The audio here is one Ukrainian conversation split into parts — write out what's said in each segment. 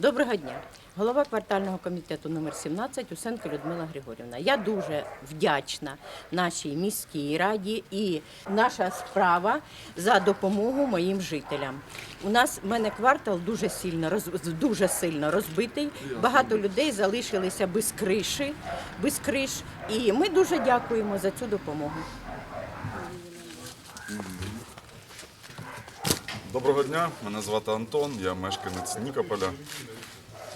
Доброго дня. Голова квартального комітету номер 17 Усенко Людмила Григорівна. Я дуже вдячна нашій міській раді і наша справа за допомогу моїм жителям. У нас в мене квартал дуже сильно роз, дуже сильно розбитий. Багато людей залишилися без криші, без криш. І ми дуже дякуємо за цю допомогу. Доброго дня, мене звати Антон, я мешканець Нікополя,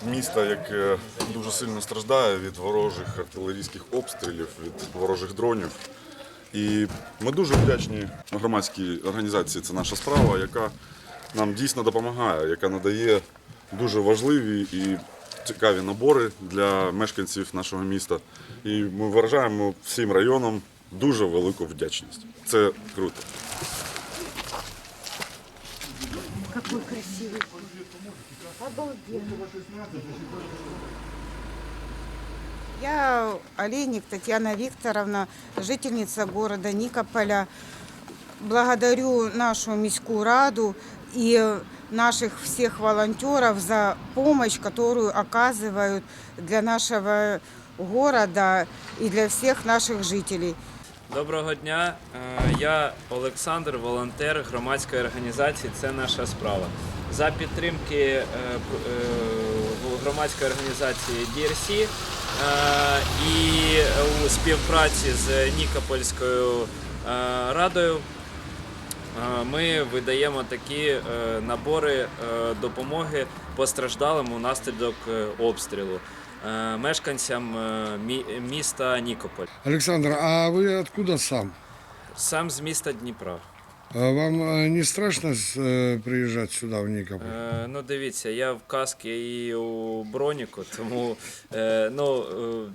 міста, яке дуже сильно страждає від ворожих артилерійських обстрілів, від ворожих дронів. І ми дуже вдячні громадській організації Це наша справа, яка нам дійсно допомагає, яка надає дуже важливі і цікаві набори для мешканців нашого міста. І ми виражаємо всім районам дуже велику вдячність. Це круто. Какой красивый. Обалденно. Я Олейник Татьяна Викторовна, жительница города Никополя. Благодарю нашу міську раду и наших всех волонтеров за помощь, которую оказывают для нашего города и для всех наших жителей. Доброго дня. Е, Я Олександр, волонтер громадської організації Це наша справа. За підтримки е, е, громадської організації DRC і у співпраці з Нікопольською радою ми видаємо такі набори допомоги постраждалим унаслідок обстрілу мешканцям е, мі- міста Нікополь. Александр, а вы откуда сам? Сам з міста Дніпра. А Вам э, не страшно э, приезжать сюда, в Никополь? Е, ну, дивіться, я в каски і у броніку, тому е, ну, е,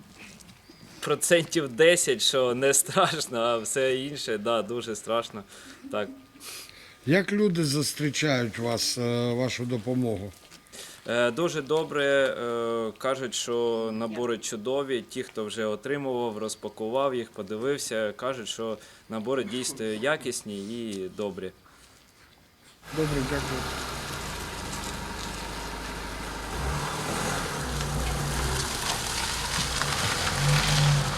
процентів 10, що не страшно, а все інше, да, дуже страшно. Так. Як люди зустрічають вас, е, вашу допомогу? Е, Дуже добре е, кажуть, що набори чудові. Ті, хто вже отримував, розпакував їх, подивився, кажуть, що набори дійсно якісні і добрі. Добре, дякую.